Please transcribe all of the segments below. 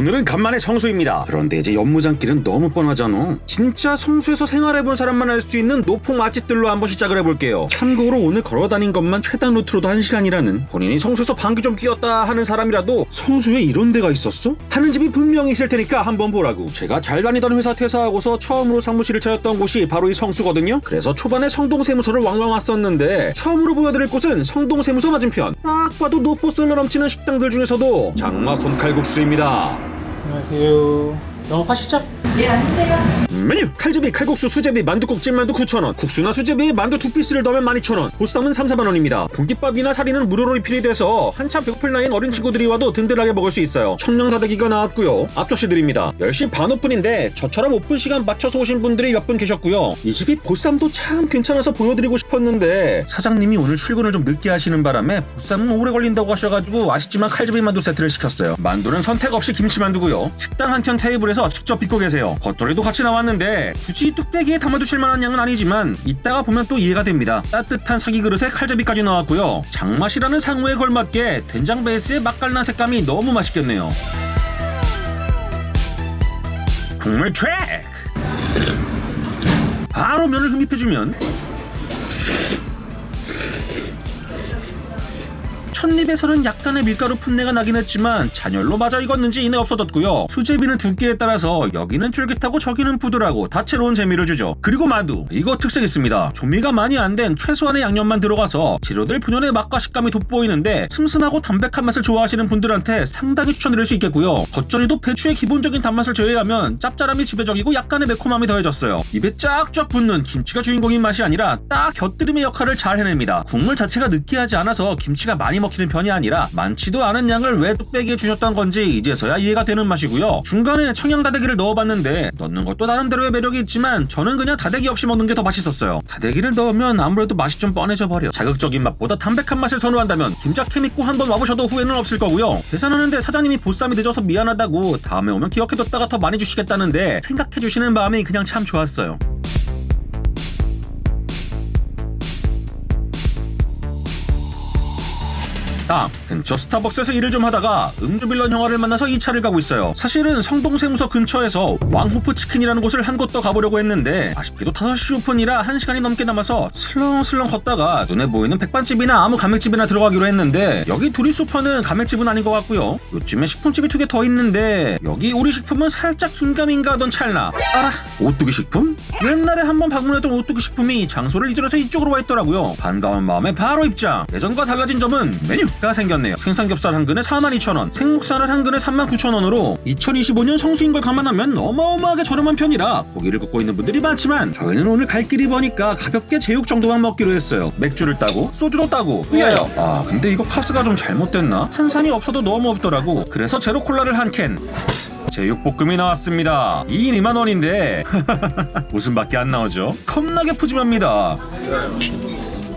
오늘은 간만에 성수입니다. 그런데 이제 연무장길은 너무 뻔하잖아. 진짜 성수에서 생활해본 사람만 알 수 있는 노폭 맛집들로 한번 시작을 해볼게요. 참고로 오늘 걸어다닌 것만 최단 루트로도 1시간이라는 본인이 성수에서 방귀 좀 뀌었다 하는 사람이라도 성수에 이런 데가 있었어? 하는 집이 분명히 있을 테니까 한번 보라고. 제가 잘 다니던 회사 퇴사하고서 처음으로 사무실을 차렸던 곳이 바로 이 성수거든요. 그래서 초반에 성동세무서를 왕왕 왔었는데 처음으로 보여드릴 곳은 성동세무서 맞은편. 딱 봐도 노포슬러 넘치는 식당들 중에서도 장마 손칼국수입니다. 안녕하세요. 영업하시죠? 네, 앉으세요. 메뉴. 칼제비, 칼국수, 수제비, 만두국, 찐만두 9,000원. 국수나 수제비에 만두 두 피스를 넣으면 12,000원. 보쌈은 3, 4만원입니다. 공깃밥이나 사리는 무료로 리필이 돼서 한참 배고플 나이인 어린 친구들이 와도 든든하게 먹을 수 있어요. 청명다대기가 나왔고요. 앞접시 드립니다. 10시 반 오픈인데 저처럼 오픈 시간 맞춰서 오신 분들이 몇 분 계셨고요. 이 집이 보쌈도 참 괜찮아서 보여드리고 싶었는데 사장님이 오늘 출근을 좀 늦게 하시는 바람에 보쌈은 오래 걸린다고 하셔가지고 아쉽지만 칼제비 만두 세트를 시켰어요. 만두는 선택 없이 김치만두고요. 식당 한켠 테이블에서 직접 빚고 계세요. 겉절이도 같이 나왔는데 굳이 뚝배기에 담아두실 만한 양은 아니지만 이따가 보면 또 이해가 됩니다. 따뜻한 사기 그릇에 칼제비까지 나왔고요. 장맛이라는 상호에 걸맞게 된장 베이스의 맛깔난 색감이 너무 맛있겠네요. 국물 트랙! 바로 면을 흡입해주면 첫입에서는 약간의 밀가루 풋내가 나긴 했지만 잔열로 맞아 익었는지 이내 없어졌고요. 수제비는 두께에 따라서 여기는 쫄깃하고 저기는 부드라고 다채로운 재미를 주죠. 그리고 만두 이거 특색 있습니다. 조미가 많이 안 된 최소한의 양념만 들어가서 재료들 본연의 맛과 식감이 돋보이는데 슴슴하고 담백한 맛을 좋아하시는 분들한테 상당히 추천드릴 수 있겠고요. 겉절이도 배추의 기본적인 단맛을 제외하면 짭짤함이 지배적이고 약간의 매콤함이 더해졌어요. 입에 쫙쫙 붙는 김치가 주인공인 맛이 아니라 딱 곁들임의 역할을 잘 해냅니다. 국물 자체가 느끼하지 않아서 김치가 많이 먹 히는 편이 아니라 많지도 않은 양을 왜 뚝배기에 주셨던 건지 이제서야 이해가 되는 맛이고요. 중간에 청양 다대기를 넣어봤는데 넣는 것도 나름대로의 매력이 있지만 저는 그냥 다대기 없이 먹는 게 더 맛있었어요. 다대기를 넣으면 아무래도 맛이 좀 뻔해져 버려. 자극적인 맛보다 담백한 맛을 선호한다면 김자캐 믿고 한번 와보셔도 후회는 없을 거고요. 계산하는데 사장님이 보쌈이 늦어서 미안하다고 다음에 오면 기억해뒀다가 더 많이 주시겠다는데 생각해주시는 마음이 그냥 참 좋았어요. 다음 근처 스타벅스에서 일을 좀 하다가 음주빌런 형아를 만나서 이 차를 가고 있어요. 사실은 성동세무서 근처에서 왕호프 치킨이라는 곳을 한 곳 더 가보려고 했는데 아쉽게도 5시 오픈이라 1시간이 넘게 남아서 슬렁슬렁 걷다가 눈에 보이는 백반집이나 아무 가맥집이나 들어가기로 했는데 여기 둘이 소파는 가맥집은 아닌 것 같고요. 요즘에 식품집이 두 개 더 있는데 여기 우리 식품은 살짝 긴가민가 하던 찰나. 알아? 오뚜기 식품? 옛날에 한번 방문했던 오뚜기 식품이 장소를 이전해서 이쪽으로 와 있더라고요. 반가운 마음에 바로 입장. 예전과 달라진 점은 메뉴가 생겼 네요 생삼겹살 한 근에 42,000원 생목살을 한 근에 39,000원으로 2025년 성수인 걸 감안하면 어마어마하게 저렴한 편이라 고기를 굽고 있는 분들이 많지만 저희는 오늘 갈 길이 보니까 가볍게 제육 정도만 먹기로 했어요 맥주를 따고 소주도 따고 위하여 아 근데 이거 카스가 좀 잘못됐나? 탄산이 없어도 너무 없더라고 그래서 제로 콜라를 한 캔 제육볶음이 나왔습니다. 2인 2만 원인데 웃음밖에 안 나오죠. 겁나게 푸짐합니다.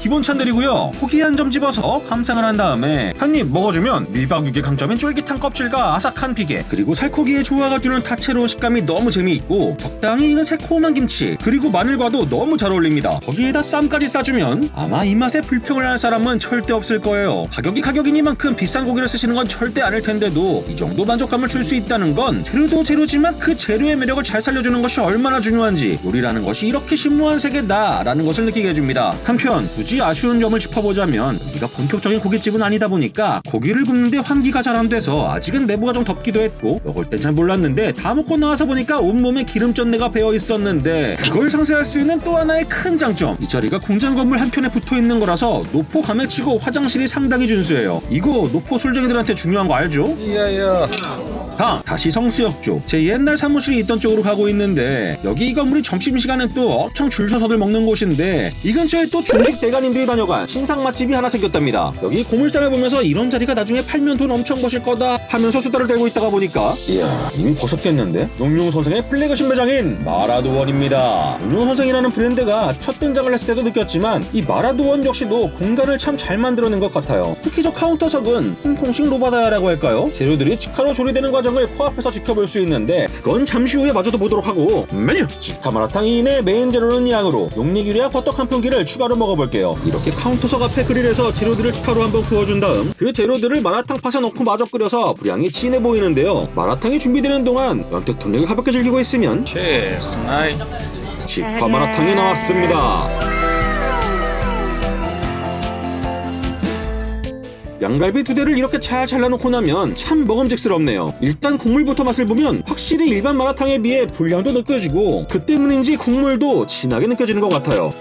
기본 찬들이고요. 고기 한 점 집어서 감상을 한 다음에 한 입 먹어주면 밀박육의 강점인 쫄깃한 껍질과 아삭한 비계 그리고 살코기의 조화가 주는 다채로운 식감이 너무 재미있고 적당히 익은 새콤한 김치 그리고 마늘과도 너무 잘 어울립니다. 거기에다 쌈까지 싸주면 아마 이 맛에 불평을 할 사람은 절대 없을 거예요. 가격이 가격이니만큼 비싼 고기를 쓰시는 건 절대 아닐 텐데도 이 정도 만족감을 줄 수 있다는 건 재료도 재료지만 그 재료의 매력을 잘 살려주는 것이 얼마나 중요한지 요리라는 것이 이렇게 심오한 세계다라는 것을 느끼게 해줍니다. 한편 굳이 아쉬운 점을 짚어보자면 여기가 본격적인 고깃집은 아니다 보니까 고기를 굽는데 환기가 잘 안 돼서 아직은 내부가 좀 덥기도 했고 먹을 땐 잘 몰랐는데 다 먹고 나와서 보니까 온몸에 기름전내가 배어 있었는데 그걸 상쇄할 수 있는 또 하나의 큰 장점 이 자리가 공장 건물 한켠에 붙어 있는 거라서 노포 감액치고 화장실이 상당히 준수해요 이거 노포 술쟁이들한테 중요한 거 알죠? 이야야. 다음 다시 성수역 쪽 제 옛날 사무실이 있던 쪽으로 가고 있는데 여기 이 건물이 점심시간엔 또 엄청 줄 서서들 먹는 곳인데 이 근처에 또 중식 대가님들이 다녀간 신상 맛집이 하나 생겼답니다. 여기 고물상을 보면서 이런 자리가 나중에 팔면 돈 엄청 버실 거다 하면서 수다를 떨고 있다가 보니까. 이야 이미 벗었겠는데? 용용 선생의 플래그 신매장인 마라도원입니다. 용용 선생이라는 브랜드가 첫 등장을 했을 때도 느꼈지만 이 마라도원 역시도 공간을 참 잘 만들어낸 것 같아요. 특히 저 카운터석은 홍콩식 로바다야라고 할까요? 재료들이 직화로 조리되는 과정 과정을 코앞에서 지켜볼 수 있는데 그건 잠시 후에 마저도 보도록 하고 메뉴! 직화 마라탕 2인의 메인 재료는 양으로 용리귤이와 버터 깐풍기를 추가로 먹어볼게요. 이렇게 카운터석 앞에 그릴에서 재료들을 직화로 한번 구워준 다음 그 재료들을 마라탕 팥에 넣고 마저 끓여서 분량이 진해 보이는데요. 마라탕이 준비되는 동안 연태 톤닉을 가볍게 즐기고 있으면 체스 나이 직화 마라탕이 나왔습니다 양갈비 두 대를 이렇게 잘 잘라놓고 나면 참 먹음직스럽네요. 일단 국물부터 맛을 보면 확실히 일반 마라탕에 비해 분량도 느껴지고 그 때문인지 국물도 진하게 느껴지는 것 같아요.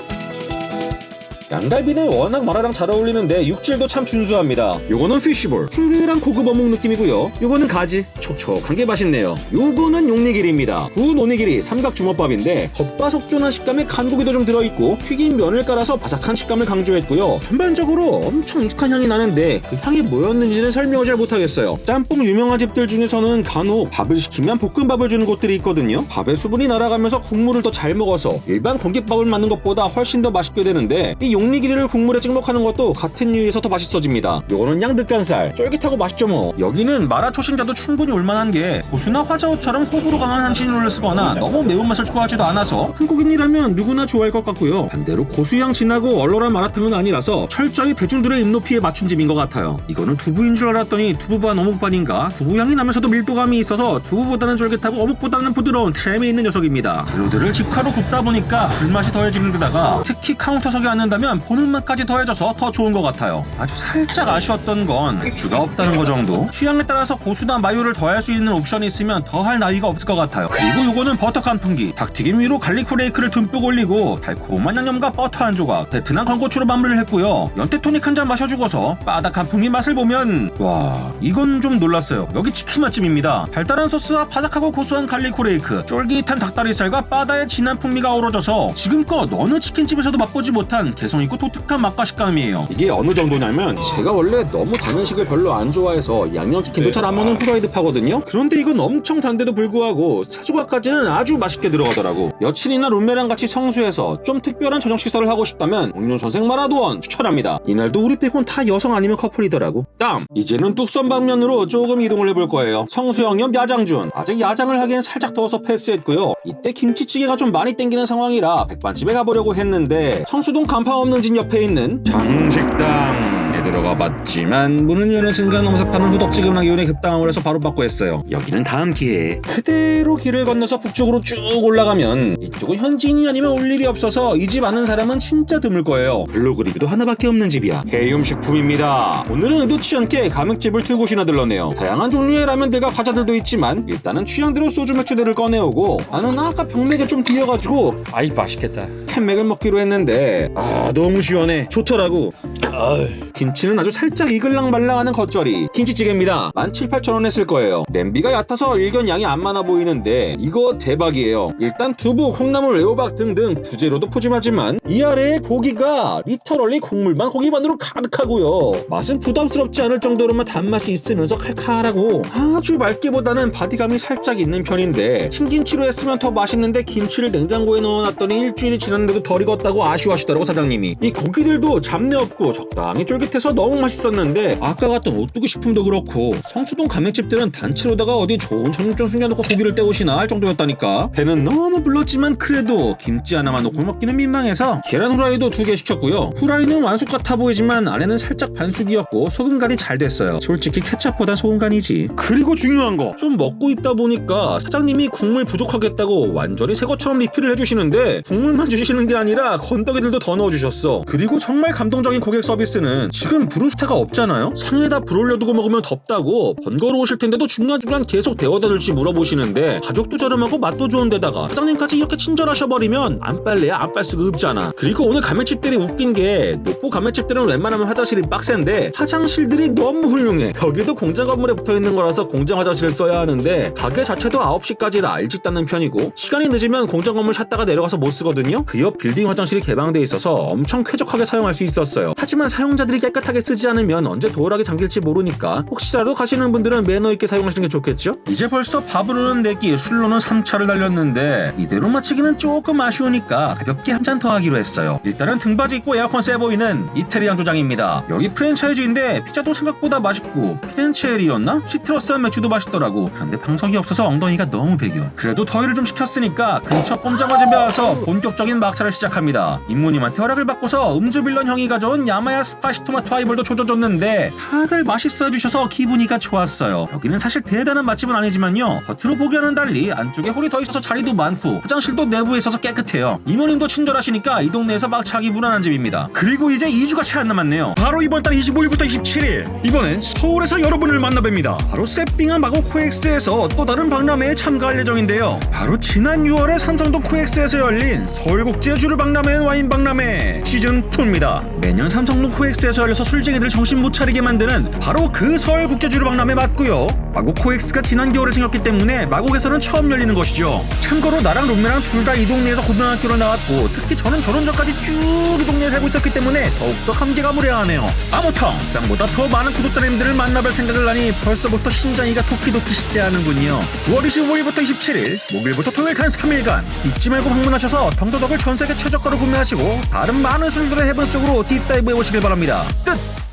양갈비는 워낙 마라랑 잘 어울리는데 육질도 참 준수합니다. 요거는 피쉬볼, 탱글한 고급 어묵 느낌이고요. 요거는 가지, 촉촉한 게 맛있네요. 요거는 용리길입니다. 구운 오니길이 삼각 주먹밥인데 겉바속촉한 식감에 간고기도 좀 들어있고 튀긴 면을 깔아서 바삭한 식감을 강조했고요. 전반적으로 엄청 익숙한 향이 나는데 그 향이 뭐였는지는 설명을 잘 못하겠어요. 짬뽕 유명한 집들 중에서는 간혹 밥을 시키면 볶음밥을 주는 곳들이 있거든요. 밥의 수분이 날아가면서 국물을 더 잘 먹어서 일반 공깃밥을 맞는 것보다 훨씬 더 맛있게 되는데 이 용리기리를 국물에 찍먹하는 것도 같은 이유에서 더 맛있어집니다. 요거는 양득간살, 쫄깃하고 맛있죠 뭐. 여기는 마라 초신자도 충분히 올만한 게 고수나 화자오처럼 호불호 강한 한신료를 쓰거나 너무 매운맛을 추가하지도 않아서 한국인이라면 누구나 좋아할 것 같고요. 반대로 고수향 진하고 얼얼한 마라탕은 아니라서 철저히 대중들의 입높이에 맞춘 집인 것 같아요. 이거는 두부인 줄 알았더니 두부반 어묵반인가? 두부향이 나면서도 밀도감이 있어서 두부보다는 쫄깃하고 어묵보다는 부드러운 재미있는 녀석입니다. 재료들을 직화로 굽다 보니까 불맛이 더해지는 데다가 특히 카운터석에 앉는다면 보는 맛까지 더해져서 더 좋은 것 같아요. 아주 살짝 아쉬웠던 건 맥주가 없다는 거 정도. 취향에 따라서 고수나 마요를 더할 수 있는 옵션이 있으면 더할 나위가 없을 것 같아요. 그리고 요거는 버터 깐풍기. 닭튀김 위로 갈릭 후레이크를 듬뿍 올리고 달콤한 양념과 버터 한 조각, 베트남 건고추로 마무리를 했고요. 연태 토닉 한 잔 마셔주고서 바다 깐풍기 맛을 보면 와 이건 좀 놀랐어요. 여기 치킨 맛집입니다. 달달한 소스와 바삭하고 고소한 갈릭 후레이크, 쫄깃한 닭다리살과 바다의 진한 풍미가 어우러져서 지금껏 어느 치킨집에서도 맛보지 못한 개성 있고 독특한 맛과 식감이에요. 이게 어느 정도냐면 제가 원래 너무 단 음식을 별로 안 좋아해서 양념치킨도 잘 안 먹는 후라이드 파거든요. 그런데 이건 엄청 단데도 불구하고 사조각까지는 아주 맛있게 들어가더라고. 여친이나 룸메랑 같이 성수해서 좀 특별한 저녁 식사를 하고 싶다면 옥룡 선생 마라도원 추천합니다. 이날도 우리 빼곤 다 여성 아니면 커플이더라고. 다음 이제는 뚝섬 방면으로 조금 이동을 해볼 거예요. 성수영역 야장준 아직 야장을 하기엔 살짝 더워서 패스했고요. 이때 김치찌개가 좀 많이 땡기는 상황이라 백반집에 가보려고 했는데 성수동 간판 집 옆에 있는 장식당에 들어가 봤지만 문을 여는 순간 엄습하는 후덥지근한 기운에 급당함을 해서 바로 바꿔 했어요. 여기는 다음 기회에 그대로 길을 건너서 북쪽으로 쭉 올라가면 이쪽은 현지인이 아니면 올 일이 없어서 이 집 아는 사람은 진짜 드물 거예요. 블로그 리뷰도 하나밖에 없는 집이야. 해움식품입니다. 오늘은 의도치 않게 가맥집을 두 곳이나 들렀네요. 다양한 종류의 라면들과 과자들도 있지만 일단은 취향대로 소주 맥주들을 꺼내오고 나는 아까 병맥에 좀 뒤여가지고 아이 맛있겠다 캔맥을 먹기로 했는데 아 너무 시원해 좋더라고 아유 김치는 아주 살짝 이글랑말랑하는 겉절이. 김치찌개입니다. 17,800원 했을 거예요. 냄비가 얕아서 일견 양이 안 많아 보이는데 이거 대박이에요. 일단 두부, 콩나물, 애호박 등등 부재료도 푸짐하지만 이 아래에 고기가 리터럴리 국물만 고기만으로 가득하고요. 맛은 부담스럽지 않을 정도로만 단맛이 있으면서 칼칼하고 아주 맑기보다는 바디감이 살짝 있는 편인데 흰김치로 했으면 더 맛있는데 김치를 냉장고에 넣어놨더니 일주일이 지났는데도 덜 익었다고 아쉬워하시더라고 사장님이. 이 고기들도 잡내 없고 적당히 쫄깃 해서 너무 맛있었는데 아까 갔던 오뚜기 식품도 그렇고 성수동 가맹집들은 단체로다가 어디 좋은 정육점 숨겨놓고 고기를 떼오시나 할 정도였다니까. 배는 너무 불렀지만 그래도 김치 하나만 놓고 먹기는 민망해서 계란 후라이도 두 개 시켰고요. 후라이는 완숙 같아 보이지만 안에는 살짝 반숙이었고 소금 간이 잘 됐어요. 솔직히 케찹보다 소금 간이지. 그리고 중요한 거. 좀 먹고 있다 보니까 사장님이 국물 부족하겠다고 완전히 새 것처럼 리필을 해주시는데 국물만 주시는 게 아니라 건더기들도 더 넣어주셨어. 그리고 정말 감동적인 고객 서비스는 지금 브루스타가 없잖아요? 상에다 불 올려두고 먹으면 덥다고. 번거로우실 텐데도 중간중간 계속 데워다 줄지 물어보시는데 가격도 저렴하고 맛도 좋은 데다가 사장님까지 이렇게 친절하셔버리면 안 빨래야 안 빨 수가 없잖아. 그리고 오늘 가맹집들이 웃긴 게 노포 가맹집들은 웬만하면 화장실이 빡센데 화장실들이 너무 훌륭해. 여기도 공장 건물에 붙어있는 거라서 공장 화장실을 써야 하는데 가게 자체도 9시까지라 일찍 닫는 편이고 시간이 늦으면 공장 건물 샀다가 내려가서 못 쓰거든요. 그 옆 빌딩 화장실이 개방돼 있어서 엄청 쾌적하게 사용할 수 있었어요. 하지만 사용자들이 물을 깨끗하게 쓰지 않으면 언제 도어락에 잠길지 모르니까 혹시라도 가시는 분들은 매너 있게 사용하시는 게 좋겠죠? 이제 벌써 밥으로는 4끼, 술로는 3차를 달렸는데 이대로 마치기는 조금 아쉬우니까 가볍게 한 잔 더 하기로 했어요. 일단은 등받이 있고 에어컨 세 보이는 이태리안 조장입니다. 여기 프랜차이즈인데 피자도 생각보다 맛있고 피렌체리였나? 시트러스한 맥주도 맛있더라고. 그런데 방석이 없어서 엉덩이가 너무 배겨. 그래도 더위를 좀 식혔으니까 근처 꼼장어 집에 와서 본격적인 막차를 시작합니다. 임무님한테 허락을 받고서 음주 빌런 형이 가져온 야마야 스파시 토 마토 하이볼도 조져줬는데 다들 맛있어 해주셔서 기분이가 좋았어요. 여기는 사실 대단한 맛집은 아니지만요. 겉으로 보기와는 달리 안쪽에 홀이 더 있어서 자리도 많고 화장실도 내부에 있어서 깨끗해요. 이모님도 친절하시니까 이 동네에서 막차 하기 무난한 집입니다. 그리고 이제 2주가 채 안 남았네요. 바로 이번 달 25일부터 27일 이번엔 서울에서 여러분을 만나뵙니다. 바로 세핑한 마고 코엑스에서 또 다른 박람회에 참가할 예정인데요. 바로 지난 6월에 삼성동 코엑스에서 열린 서울국제주류 박람회 와인 박람회 시즌 2입니다. 매년 삼성동 코엑스에서 열려서 술쟁이들 정신 못 차리게 만드는 바로 그 서울 국제주류 박람회 맞고요. 마고 코엑스가 지난 겨울에 생겼기 때문에 마곡에서는 처음 열리는 것이죠. 참고로 나랑 롬메랑 둘 다 이 동네에서 고등학교를 나왔고 특히 저는 결혼 전까지 쭉 이 동네에 살고 있었기 때문에 더욱더 감개가 무량하네요. 아무튼 쌍보다 더 많은 구독자님들을 만나뵐 생각을 하니 벌써부터 심장이가 토끼토끼 시대하는군요. 9월 25일부터 27일 목요일부터 토요일 단 3일간 잊지 말고 방문하셔서 덩더덕을 전 세계 최저가로 구매하시고 다른 많은 술들의 해본 속으로 딥다이브 해보시길 바랍니다. 끝!